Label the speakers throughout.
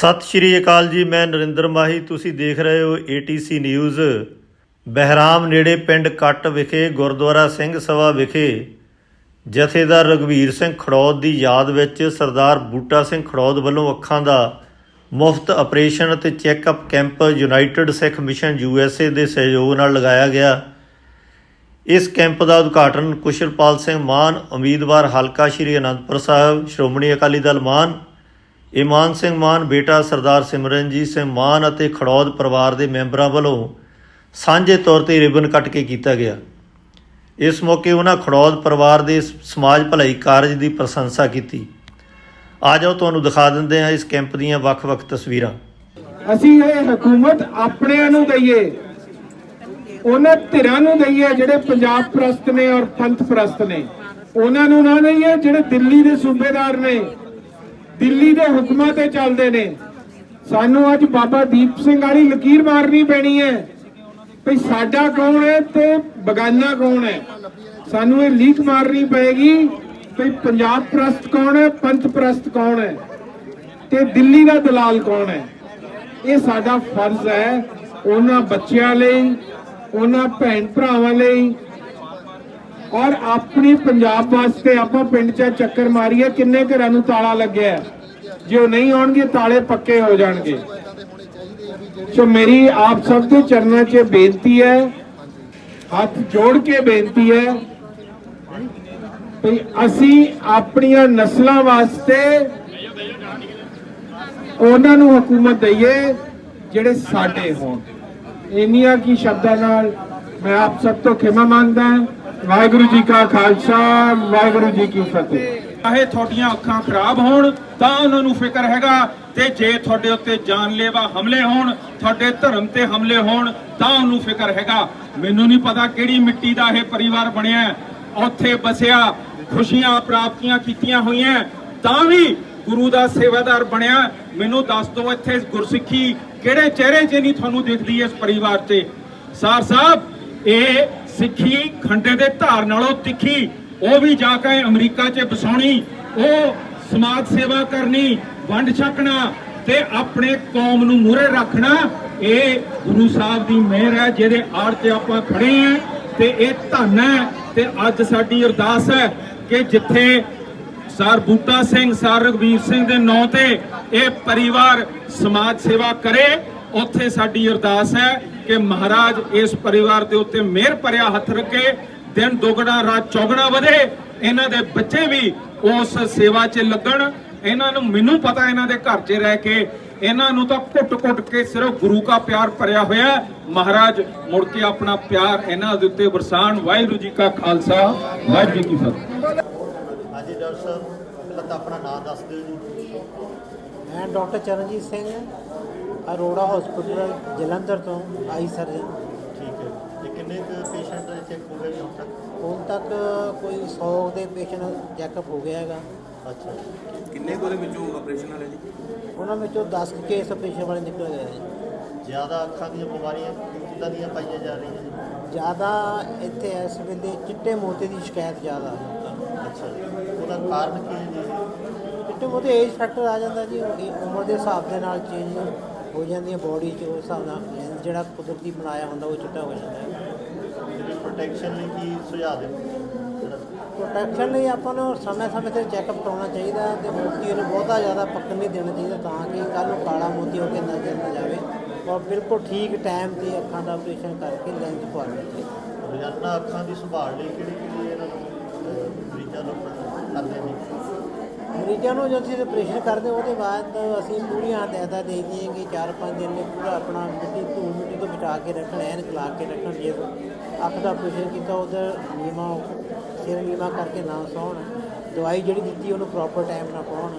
Speaker 1: ਸਤਿ ਸ਼੍ਰੀ ਅਕਾਲ ਜੀ, ਮੈਂ ਨਰਿੰਦਰ ਮਾਹੀ। ਤੁਸੀਂ ਦੇਖ ਰਹੇ ਹੋ ATC ਨਿਊਜ਼ ਬਹਿਰਾਮ ਨੇੜੇ ਪਿੰਡ ਕੱਟ ਵਿਖੇ, ਗੁਰਦੁਆਰਾ ਸਿੰਘ ਸਭਾ ਵਿਖੇ। ਜਥੇਦਾਰ ਰਗਵੀਰ ਸਿੰਘ ਖੜੌਦ ਦੀ ਯਾਦ ਵਿੱਚ ਸਰਦਾਰ ਬੂਟਾ ਸਿੰਘ ਖੜੌਦ ਵੱਲੋਂ ਅੱਖਾਂ ਦਾ ਮੁਫਤ ਆਪਰੇਸ਼ਨ ਅਤੇ checkup camp United Sikh mission USA ਦੇ ਸਹਿਯੋਗ ਨਾਲ ਲਗਾਇਆ ਗਿਆ। ਇਸ ਕੈਂਪ ਦਾ ਉਦਘਾਟਨ ਕੁਸ਼ਲਪਾਲ ਸਿੰਘ ਮਾਨ, ਉਮੀਦਵਾਰ ਹਲਕਾ ਸ਼੍ਰੀ ਅਨੰਦਪੁਰ ਸਾਹਿਬ, ਸ਼੍ਰੋਮਣੀ ਅਕਾਲੀ ਦਲ ਮਾਨ ਇਮਾਨ ਸਿੰਘ ਮਾਨ, ਬੇਟਾ ਸਰਦਾਰ ਸਿਮਰਨਜੀਤ ਸਿੰਘ ਮਾਨ ਅਤੇ ਖੜੌਦ ਪਰਿਵਾਰ ਦੇ ਮੈਂਬਰਾਂ ਵੱਲੋਂ ਸਾਂਝੇ ਤੌਰ ਤੇ ਰਿਬਨ ਕੱਟ ਕੇ ਕੀਤਾ ਗਿਆ। ਇਸ ਮੌਕੇ ਉਹਨਾਂ ਖੜੌਦ ਪਰਿਵਾਰ ਦੇ ਸਮਾਜ ਭਲਾਈ ਕਾਰਜ ਦੀ ਪ੍ਰਸ਼ੰਸਾ ਕੀਤੀ। ਆ ਜਾਓ, ਤੁਹਾਨੂੰ ਦਿਖਾ ਦਿੰਦੇ ਹਾਂ ਇਸ ਕੈਂਪ ਦੀਆਂ ਵੱਖ-ਵੱਖ ਤਸਵੀਰਾਂ।
Speaker 2: ਅਸੀਂ ਇਹ ਹਕੂਮਤ ਆਪਣਿਆਂ ਨੂੰ ਦਈਏ, ਉਹਨਾਂ ਧਿਰਾਂ ਨੂੰ ਦਈਏ ਜਿਹੜੇ ਪੰਜਾਬ ਪ੍ਰਸਤ ਨੇ ਔਰ ਪੰਥ ਪ੍ਰਸਤ ਨੇ। ਉਹਨਾਂ ਨੂੰ ਨਾ ਦਈਏ ਜਿਹੜੇ ਦਿੱਲੀ ਦੇ ਸੂਬੇਦਾਰ ਨੇ। ਦਿੱਲੀ ਦੇ ਹੁਕਮਾਂ ਤੇ ਚੱਲਦੇ ਨੇ। ਸਾਨੂੰ ਅੱਜ ਬਾਬਾ ਦੀਪ ਸਿੰਘ ਵਾਲੀ ਲਕੀਰ ਮਾਰਨੀ ਪੈਣੀ ਹੈ। ਭਈ ਸਾਡਾ ਕੌਣ ਹੈ ਤੇ ਬਗਾਨਾ ਕੌਣ ਹੈ? ਸਾਨੂੰ ਇਹ ਲੀਕ ਮਾਰਨੀ ਪਏਗੀ। ਭਈ ਪੰਜਾਬ ਪ੍ਰਸਤ ਕੌਣ ਹੈ, ਪੰਥ ਪ੍ਰਸਤ ਕੌਣ ਹੈ? ਤੇ ਦਿੱਲੀ ਦਾ ਦਲਾਲ ਕੌਣ ਹੈ? ਇਹ ਸਾਡਾ ਫਰਜ਼ ਹੈ। ਉਹਨਾਂ ਬੱਚਿਆਂ ਲਈ, ਉਹਨਾਂ ਭੈਣ ਭਰਾਵਾਂ ਲਈ ਔਰ ਆਪਣੀ ਪੰਜਾਬ ਵਾਸਤੇ ਆਪਾਂ ਪਿੰਡ 'ਚ ਚੱਕਰ ਮਾਰੀਏ, ਕਿੰਨੇ ਘਰਾਂ ਨੂੰ ਤਾਲਾ ਲੱਗਿਆ ਜੇ ਉਹ ਨਹੀਂ ਆਉਣਗੇ, ਤਾਲੇ ਪੱਕੇ ਹੋ ਜਾਣਗੇ। ਸੋ ਮੇਰੀ ਆਪ ਸਭ ਦੇ ਚਰਨਾਂ 'ਚ ਬੇਨਤੀ ਹੈ, ਹੱਥ ਜੋੜ ਕੇ ਬੇਨਤੀ ਹੈ ਵੀ ਅਸੀਂ ਆਪਣੀਆਂ ਨਸਲਾਂ ਵਾਸਤੇ ਉਹਨਾਂ ਨੂੰ ਹਕੂਮਤ ਦਈਏ, ਜਿਹੜੇ ਸਾਡੇ ਹੋਣ। ਇੰਨੀਆਂ ਕੀ ਸ਼ਬਦਾਂ ਨਾਲ ਮੈਂ ਆਪ ਸਭ ਤੋਂ ਖਿਮਾ ਮੰਗਦਾ ਹਾਂ। ਵਾਹਿਗੁਰੂ ਜੀ ਕਾ ਖਾਲਸਾ, ਵਾਹਿਗੁਰੂ ਜੀ ਕੀ ਫਤਿਹ।
Speaker 3: ਚਾਹੇ ਤੁਹਾਡੀਆਂ ਅੱਖਾਂ ਖਰਾਬ ਹੋਣ, ਤਾਂ ਉਹਨਾਂ ਨੂੰ ਫਿਕਰ ਹੈਗਾ ਤੇ ਜੇ ਤੁਹਾਡੇ ਉੱਤੇ ਜਾਨਲੇਵਾ ਹਮਲੇ ਹੋਣ, ਤੁਹਾਡੇ ਧਰਮ ਤੇ ਹਮਲੇ ਹੋਣ, ਤਾਂ ਉਹਨੂੰ ਫਿਕਰ ਹੈਗਾ। ਮੈਨੂੰ ਨਹੀਂ ਪਤਾ ਕਿਹੜੀ ਮਿੱਟੀ ਦਾ ਇਹ ਪਰਿਵਾਰ ਬਣਿਆ ਹੈ। ਉੱਥੇ ਬਸਿਆ, ਖੁਸ਼ੀਆਂ ਪ੍ਰਾਪਤੀਆਂ ਕੀਤੀਆਂ ਹੋਈਆਂ ਤਾਂ ਵੀ ਗੁਰੂ ਦਾ ਸੇਵਾਦਾਰ ਬਣਿਆ। ਮੈਨੂੰ ਦੱਸ ਦਿਓ ਇੱਥੇ ਗੁਰਸਿੱਖੀ ਕਿਹੜੇ ਚਿਹਰੇ 'ਚ ਨਹੀਂ ਤੁਹਾਨੂੰ ਦਿਖਦੀ ਇਸ ਪਰਿਵਾਰ ਤੇ? ਸਾਰ ਸਾਹਿਬ, ਇਹ ਸਿੱਖੀ ਖੰਡੇ ਦੇ ਧਾਰ ਨਾਲੋਂ ਤਿੱਖੀ, ਉਹ ਵੀ ਜਾ ਕੇ ਅਮਰੀਕਾ 'ਚ ਵਸਾਉਣੀ, ਉਹ ਸਮਾਜ ਸੇਵਾ ਕਰਨੀ, ਵੰਡ ਛਕਣਾ ਤੇ ਆਪਣੇ ਕੌਮ ਨੂੰ ਮੂਹਰੇ ਰੱਖਣਾ, ਇਹ ਗੁਰੂ ਸਾਹਿਬ ਦੀ ਮਿਹਰ ਹੈ, ਜਿਹਦੇ ਆੜ 'ਚ ਆਪਾਂ ਖੜੇ ਆਂ ਤੇ ਇਹ ਧੰਨ ਹੈ ਤੇ ਅੱਜ ਸਾਡੀ ਅਰਦਾਸ ਹੈ ਕਿ ਜਿੱਥੇ ਸਰ ਬੂਟਾ ਸਿੰਘ, ਸਰ ਰਗਵੀਰ ਸਿੰਘ ਦੇ ਨਾਂ ਤੇ ਇਹ ਪਰਿਵਾਰ ਸਮਾਜ ਸੇਵਾ ਕਰੇ, ਉੱਥੇ ਸਾਡੀ ਅਰਦਾਸ ਹੈ ਕਿ ਮਹਾਰਾਜ ਇਸ ਪਰਿਵਾਰ ਦੇ ਉੱਤੇ ਮਿਹਰ ਭਰਿਆ ਹੱਥ ਰੱਖੇ ਦਿਨ ਦੁਗਣਾ ਰਾਤ ਚੌਗਣਾ ਵਧੇ ਇਹਨਾਂ ਦੇ ਬੱਚੇ ਵੀ ਉਸ ਸੇਵਾ 'ਚ ਲੱਗਣ। ਇਹਨਾਂ ਨੂੰ ਮੈਨੂੰ ਪਤਾ ਇਹਨਾਂ ਦੇ ਘਰ 'ਚ ਰਹਿ ਕੇ ਇਹਨਾਂ ਨੂੰ ਤਾਂ ਘੁੱਟ-ਘੁੱਟ ਕੇ ਸਿਰਫ ਗੁਰੂ ਦਾ ਪਿਆਰ ਭਰਿਆ ਹੋਇਆ ਹੈ। ਮਹਾਰਾਜ ਮੁੜ ਕੇ ਆਪਣਾ ਪਿਆਰ ਇਹਨਾਂ ਦੇ ਉੱਤੇ ਵਰਸਾਣ ਵਾਹਿਗੁਰੂ ਜੀ ਕਾ ਖਾਲਸਾ ਵਾਹਿਗੁਰੂ ਜੀ ਕੀ ਫਤਿਹ।
Speaker 1: ਹਾਂਜੀ ਡਾਕਟਰ ਸਾਹਿਬ ਪਹਿਲਾਂ ਤਾਂ ਆਪਣਾ ਨਾਮ ਦੱਸ ਦਿਓ ਜੀ।
Speaker 4: ਮੈਂ ਡਾਕਟਰ ਚਰਨਜੀਤ ਸਿੰਘ। ਅਰੋੜਾ ਹਸਪੀਟਲ ਜਲੰਧਰ ਤੋਂ ਆਈ ਸਰਜਨ
Speaker 1: ਠੀਕ ਹੈ। ਤੇ ਕਿੰਨੇ ਕੁ ਪੇਸ਼ੈਂਟ ਚੈੱਕ ਹੋ ਗਏ ਹੁਣ ਤੱਕ?
Speaker 4: ਹੁਣ ਤੱਕ ਕੋਈ 100 ਦੇ ਪੇਸ਼ੈਂਟ ਚੈੱਕਅਪ ਹੋ ਗਿਆ ਹੈਗਾ।
Speaker 1: ਅੱਛਾ।
Speaker 5: ਕਿੰਨੇ ਕੁ ਉਹਦੇ ਵਿੱਚੋਂ ਆਪਰੇਸ਼ਨ ਵਾਲੇ ਜੀ
Speaker 4: ਉਹਨਾਂ ਵਿੱਚੋਂ 10 ਕੇਸ ਆਪਰੇਸ਼ਨ ਵਾਲੇ ਨਿਕਲ ਗਏ ਹੈ।
Speaker 1: ਜ਼ਿਆਦਾ ਅੱਖਾਂ ਦੀਆਂ ਬਿਮਾਰੀਆਂ ਕਿੱਦਾਂ ਦੀਆਂ ਪਾਈਆਂ ਜਾ ਰਹੀਆਂ ਜੀ?
Speaker 4: ਜ਼ਿਆਦਾ ਇੱਥੇ ਇਸ ਵੇਲੇ ਚਿੱਟੇ ਮੋਤੀ ਦੀ ਸ਼ਿਕਾਇਤ ਜ਼ਿਆਦਾ ਹੈ।
Speaker 1: ਅੱਛਾ। ਉਹਦਾ ਕਾਰਨ ਕੀ ਹੈ ਜੀ?
Speaker 4: ਚਿੱਟੇ ਮੋਤੀ ਏਜ ਫੈਕਟਰ ਆ ਜਾਂਦਾ ਜੀ ਇਹ ਉਮਰ ਦੇ ਹਿਸਾਬ ਦੇ ਨਾਲ ਚੇਂਜ ਹੋ ਜਾਂਦੀਆਂ ਬੋਡੀ 'ਚ ਉਸ ਹਿਸਾਬ ਨਾਲ lens ਜਿਹੜਾ ਕੁਦਰਤੀ ਬਣਾਇਆ ਹੁੰਦਾ ਉਹ ਚਿੱਟਾ ਹੋ ਜਾਂਦਾ ਹੈ।
Speaker 1: ਪ੍ਰੋਟੈਕਸ਼ਨ ਲਈ ਕੀ ਸੁਝਾਅ ਜਿਹੜਾ
Speaker 4: ਪ੍ਰੋਟੈਕਸ਼ਨ ਲਈ ਆਪਾਂ ਨੂੰ ਸਮੇਂ-ਸਮੇਂ ਤੇ ਚੈੱਕਅਪ ਕਰਾਉਣਾ ਚਾਹੀਦਾ ਹੈ ਤੇ ਮੋਤੀ ਨੂੰ ਬਹੁਤਾ ਜ਼ਿਆਦਾ ਪੱਕਣ ਨਹੀਂ ਦੇਣਾ ਚਾਹੀਦਾ ਤਾਂ ਕਿ ਕੱਲ ਨੂੰ ਕਾਲਾ ਮੋਤੀ ਹੋ ਕੇ ਨਜ਼ਰ ਨਾ ਜਾਵੇ ਔਰ ਬਿਲਕੁਲ ਠੀਕ ਟਾਈਮ ਤੇ ਅੱਖਾਂ ਦਾ ਆਪਰੇਸ਼ਨ ਕਰਕੇ ਲੈਂਸ ਪਵਾਉਣਾ ਚਾਹੀਦਾ
Speaker 1: ਰੋਜ਼ਾਨਾ ਅੱਖਾਂ ਦੀ ਸੰਭਾਲ ਲਈ ਕਿਹੜੀ ਕਿਹੜੀ ਇਹਨਾਂ ਨੂੰ ਅਹ, ਮਰੀਜ਼ਾਂ ਨੂੰ ਕਰਦੇ ਨੇ?
Speaker 4: ਮਰੀਜ਼ਾਂ ਨੂੰ ਜਦੋਂ ਅਸੀਂ ਆਪਰੇਸ਼ਨ ਕਰਦੇ, ਉਹਦੇ ਬਾਅਦ ਅਸੀਂ ਪੂਰੀਆਂ ਹਦਾਇਤਾਂ ਦੇ ਕਿ 4-5 ਦਿਨ ਲਈ ਪੂਰਾ ਆਪਣਾ ਮਿੱਟੀ, ਧੂੜ ਮਿੱਟੀ ਤੋਂ ਬਚਾ ਕੇ ਰੱਖਣ ਐਨਕ ਲਾ ਕੇ ਰੱਖਣ, ਜੇ ਅੱਖ ਦਾ ਆਪਰੇਸ਼ਨ ਕੀਤਾ ਉਧਰ ਨੀਮਾ, ਸਿਰ ਨੀਮਾ ਕਰਕੇ ਨਾ ਸੌਣ, ਦਵਾਈ ਜਿਹੜੀ ਦਿੱਤੀ, ਉਹਨੂੰ ਪ੍ਰੋਪਰ ਟਾਈਮ ਨਾਲ ਪਾਉਣ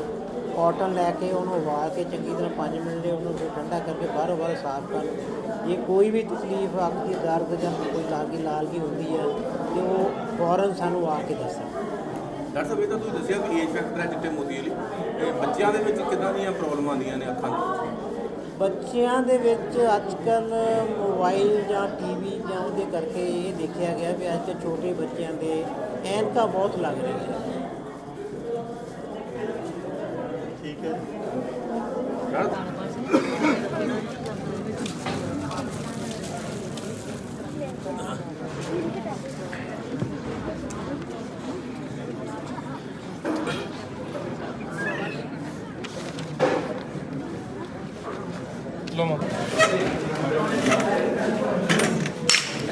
Speaker 4: ਕਾਟਨ ਲੈ ਕੇ ਉਹਨੂੰ ਉਬਾਲ ਕੇ ਚੰਗੀ ਤਰ੍ਹਾਂ 5 ਮਿੰਟ ਲਈ ਉਹਨੂੰ ਠੰਡਾ ਕਰਕੇ ਬਾਹਰੋਂ ਬਾਹਰ ਸਾਫ਼ ਕਰਨ। ਜੇ ਕੋਈ ਵੀ ਤਕਲੀਫ, ਅੱਖ ਦੀ ਦਰਦ ਜਾਂ ਕੋਈ ਲਾਗੀ ਲਾਲਗੀ ਹੁੰਦੀ ਹੈ, ਤੇ ਉਹ ਫੌਰਨ ਸਾਨੂੰ ਆ ਕੇ ਦੱਸਣ।
Speaker 5: ਡਾਕਟਰ ਸਾਹਿਬ ਇਹ ਤਾਂ ਤੁਸੀਂ ਦੱਸਿਆ ਵੀ ਏਜ ਫੈਕਟਰ ਹੈ ਚਿੱਟੇ ਮੋਤੀ ਵਾਲੀ। ਇਹ ਬੱਚਿਆਂ ਦੇ ਵਿੱਚ ਕਿੱਦਾਂ ਦੀਆਂ ਪ੍ਰੋਬਲਮ ਆਉਂਦੀਆਂ ਨੇ ਅੱਖਾਂ ਦੀ
Speaker 4: ਬੱਚਿਆਂ ਦੇ ਵਿੱਚ ਅੱਜ ਕੱਲ ਮੋਬਾਈਲ ਜਾਂ ਟੀਵੀ ਜਾਂ ਉਹਦੇ ਕਰਕੇ ਇਹ ਦੇਖਿਆ ਗਿਆ ਵੀ ਅੱਜ ਕੱਲ੍ਹ ਛੋਟੇ ਬੱਚਿਆਂ ਦੇ ਐਨਕਾਂ ਬਹੁਤ ਲੱਗ ਰਹੀਆਂ
Speaker 1: ਠੀਕ ਹੈ।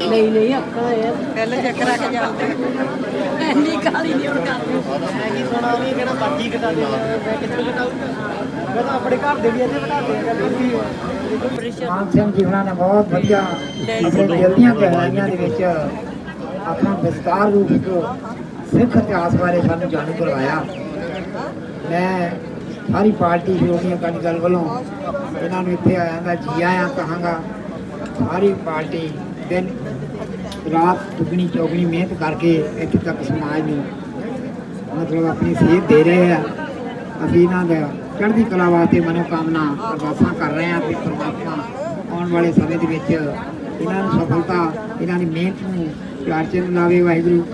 Speaker 6: ਨਹੀਂ ਨਹੀਂ ਅੱਖਾਂ ਇਹ ਪਹਿਲੇ ਚੱਕ ਰੱਖ ਜਾਂਦੇ ਇੰਨੀ ਕਾਲੀ ਨਹੀਂ ਹੁਣ ਕਰਦੇ ਮੈਂ ਕੀ ਸੁਣਾ ਵੀ ਕਿਹੜਾ ਮਰਜ਼ੀ ਕਟਾ ਦੇ ਮੈਂ ਕਿੱਥੋਂ ਕਟਾਉਂਗਾ ਮੈਂ ਤਾਂ ਆਪਣੇ ਘਰ ਦੇ ਵੀ ਇੱਥੇ ਬਿਠਾਉਂਦੇ ਆ ਗੱਲ
Speaker 7: ਮਾਨ ਸਿੰਘ ਜੀ ਉਹਨਾਂ ਨੇ ਬਹੁਤ ਵਧੀਆ ਆਪਣੇ ਦਿਲ ਦੀਆਂ ਗਹਿਰਾਈਆਂ ਦੇ ਵਿੱਚ ਆਪਣਾ ਵਿਸਤਾਰ ਰੂਪ ਵਿੱਚ ਸਿੱਖ ਇਤਿਹਾਸ ਬਾਰੇ ਸਾਨੂੰ ਜਾਣੂ ਕਰਵਾਇਆ। ਮੈਂ ਸਾਰੀ ਪਾਰਟੀ ਸ਼੍ਰੋਮਣੀ ਅਕਾਲੀ ਦਲ ਵੱਲੋਂ ਇਹਨਾਂ ਨੂੰ ਇੱਥੇ ਆਇਆਂ ਦਾ ਜੀ ਆਇਆਂ ਕਹਾਂਗਾ। ਸਾਰੀ ਪਾਰਟੀ ਦਿਨ ਰਾਤ ਦੁਗਣੀ ਚੌਗਣੀ ਮਿਹਨਤ ਕਰਕੇ ਇੱਥੇ ਤੱਕ ਸਮਾਜ ਨੂੰ ਮਤਲਬ ਆਪਣੀ ਸੇਧ ਦੇ ਰਹੇ ਆ। ਅਸੀਂ ਇਹਨਾਂ ਦਾ ਚੜ੍ਹਦੀ ਕਲਾ ਵਾਸਤੇ ਮਨੋਕਾਮਨਾ ਅਰਦਾਸਾਂ ਕਰ ਰਹੇ ਹਾਂ ਕਿ ਪਰਮਾਤਮਾ ਆਉਣ ਵਾਲੇ ਸਮੇਂ ਦੇ ਵਿੱਚ ਇਹਨਾਂ ਨੂੰ ਸਫਲਤਾ, ਇਹਨਾਂ ਦੀ ਮਿਹਨਤ ਨੂੰ ਚਾਰ ਚਿੰਨ ਲਾਵੇ ਵਾਹਿਗੁਰੂ।